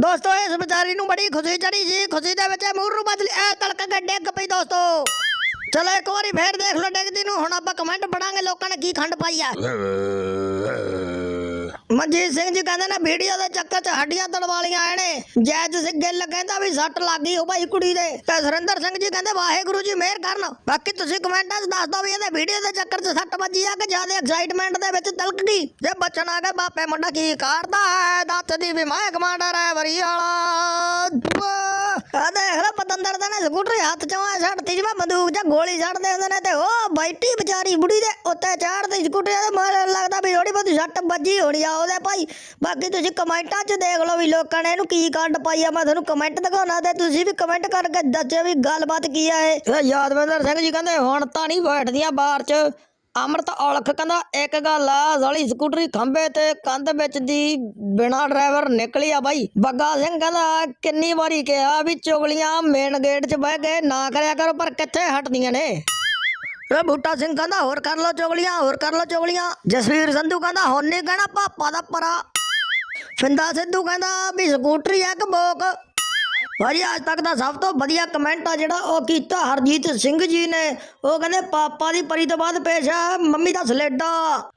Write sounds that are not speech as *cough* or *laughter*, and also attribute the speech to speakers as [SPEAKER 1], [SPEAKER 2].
[SPEAKER 1] ਦੋਸਤੋ, ਇਸ ਵਿਚਾਰੀ ਨੂੰ ਬੜੀ ਖੁਸ਼ੀ ਚੜੀ ਸੀ। ਖੁਸ਼ੀ ਦੇ ਵਿੱਚ ਮੂਰ ਨੂੰ ਬਦਲ ਐ ਤਲਕ ਕੇ ਡਿੱਗ ਪਈ ਦੋਸਤੋ। ਚਲੋ, ਇੱਕ ਵਾਰੀ ਫੇਰ ਦੇਖ ਲਓ ਡਿੱਗਦੀ ਨੂੰ। ਹੁਣ ਆਪਾਂ ਕਮੈਂਟ ਪੜਾਂਗੇ ਲੋਕਾਂ ਨੇ ਕੀ ਖੰਡ ਪਾਈ ਆ। *laughs* ਮਨਜੀਤ ਸਿੰਘ ਜੀ ਕਹਿੰਦੇ ਨੇ ਵੀਡੀਓ ਦੇ ਚੱਕਰ 'ਚ ਹੱਡੀਆਂ ਤੜਵਾਲੀਆਂ ਆਏ ਨੇ ਜੈਜ ਸਿੰਘ ਗਿੱਲ ਕਹਿੰਦਾ ਵੀ ਸੱਟ ਲੱਗ ਗਈ ਉਹ ਭਾਈ ਕੁੜੀ ਦੇ। ਤੇ ਸੁਰਿੰਦਰ ਸਿੰਘ ਜੀ ਕਹਿੰਦੇ ਵਾਹਿਗੁਰੂ ਜੀ ਮਿਹਰ ਕਰਨ। ਬਾਕੀ ਤੁਸੀਂ ਕਮੈਂਟਾਂ 'ਚ ਦੱਸ ਦਿਓ ਵੀ ਇਹਦੇ ਵੀਡੀਓ ਦੇ ਚੱਕਰ 'ਚ ਸੱਟ ਵੱਜੀ ਆ ਕਿ ਜ਼ਿਆਦਾ ਐਕਸਾਈਟਮੈਂਟ ਦੇ ਵਿੱਚ ਤਲਕ ਗਈ? ਜੇ ਬੱਚਨ ਆ ਗਿਆ ਬਾਪੇ ਮੁੰਡਾ ਕੀ ਕਰਦਾ ਹੈ? ਦੱਸ ਦੀ ਵੀ ਮੈਂ ਕਮਾਂਡਰ ਹੈ ਵਰੀ ਵਾਲਾ। ਆ ਦੇਖ ਲੈ ਪਤੰਦਰ ਦਾ ਨੇ ਸਕੂਟਰ ਹੱਥ ਚੋਂ ਐ ਛੱਡਤੀ ਜਿਵੇਂ ਬੰਦੂਕ ਜਾਂ ਗੋਲੀ ਛੱਡਦੇ ਹੁੰਦੇ ਨੇ ਤੇ ਉਹ ਬੈਠੀ ਵਿਚਾਰੀ ਬੁੜੀ ਦੇ ਉੱਤੇ ਚੜ੍ਹਦੀ ਸਕੂਟਰ ਦੇ ਮਾਰੇ ਲੱਗਦਾ ਵੀ ਥੋੜੀ ਬਹੁਤੀ ਸੱਟ ਵੱਜੀ ਹੋਣੀ ਆ ਉਹਦੇ ਭਾਈ। ਬਾਕੀ ਤੁਸੀਂ ਕਮੈਂਟਾਂ 'ਚ ਦੇਖ ਲਓ ਵੀ ਲੋਕਾਂ ਨੇ ਇਹਨੂੰ ਕੀ ਕੰਡ ਪਾਈ ਆ, ਮੈਂ ਤੁਹਾਨੂੰ ਕਮੈਂਟ ਦਿਖਾਉਣਾ ਤੇ ਤੁਸੀਂ ਵੀ ਕਮੈਂਟ ਕਰਕੇ ਦੱਸਿਓ ਵੀ ਗੱਲਬਾਤ ਕੀ ਆ ਇਹ ਯਾਦਵਿੰਦਰ ਸਿੰਘ ਜੀ ਕਹਿੰਦੇ, ਹੁਣ ਤਾਂ ਨਹੀਂ ਬੈਠਦੀਆਂ ਬਾਹਰ 'ਚ। ਅਮਰਤ ਔਲਖ ਕਹਿੰਦਾ, ਇੱਕ ਗੱਲ ਆ, ਸਾਲੀ ਸਕੂਟਰੀ ਖੰਬੇ ਤੇ ਕੰਧ ਵਿੱਚ ਦੀ ਬਿਨਾ ਡਰਾਈਵਰ ਨਿਕਲੀ ਆ ਬਾਈ। ਬੱਗਾ ਸਿੰਘ ਕਹਿੰਦਾ, ਕਿੰਨੀ ਵਾਰੀ ਕਿਹਾ ਵੀ ਚੁਗਲੀਆਂ ਮੇਨ ਗੇਟ 'ਚ ਬਹਿ ਕੇ ਨਾ ਕਰਿਆ ਕਰੋ, ਪਰ ਕਿੱਥੇ ਹਟਦੀਆਂ ਨੇ? ਇਹ ਬੂਟਾ ਸਿੰਘ ਕਹਿੰਦਾ, ਹੋਰ ਕਰ ਲੋ ਚੁਗਲੀਆਂ, ਹੋਰ ਕਰ ਲੋ ਚੁਗਲੀਆਂ। ਜਸਵੀਰ ਸੰਧੂ ਕਹਿੰਦਾ, ਹੁਣ ਨਹੀਂ ਕਹਿਣਾ, ਪਾਪਾ ਦਾ ਪਰਾ। ਫਿੰਦਾ ਸਿੱਧੂ ਕਹਿੰਦਾ ਵੀ ਸਕੂਟਰੀ ਆ ਕਿ ਬੋਕ। ਭਾਜੀ, ਅੱਜ ਤੱਕ ਦਾ ਸਭ ਤੋਂ ਵਧੀਆ ਕਮੈਂਟ ਆ ਜਿਹੜਾ ਉਹ ਕੀਤਾ ਹਰਜੀਤ ਸਿੰਘ ਜੀ ਨੇ। ਉਹ ਕਹਿੰਦੇ, ਪਾਪਾ ਦੀ ਪਰੀ ਤੋਂ ਬਾਅਦ ਪੇਸ਼ ਆ, ਮੰਮੀ ਦਾ ਸਲੇਡਾ।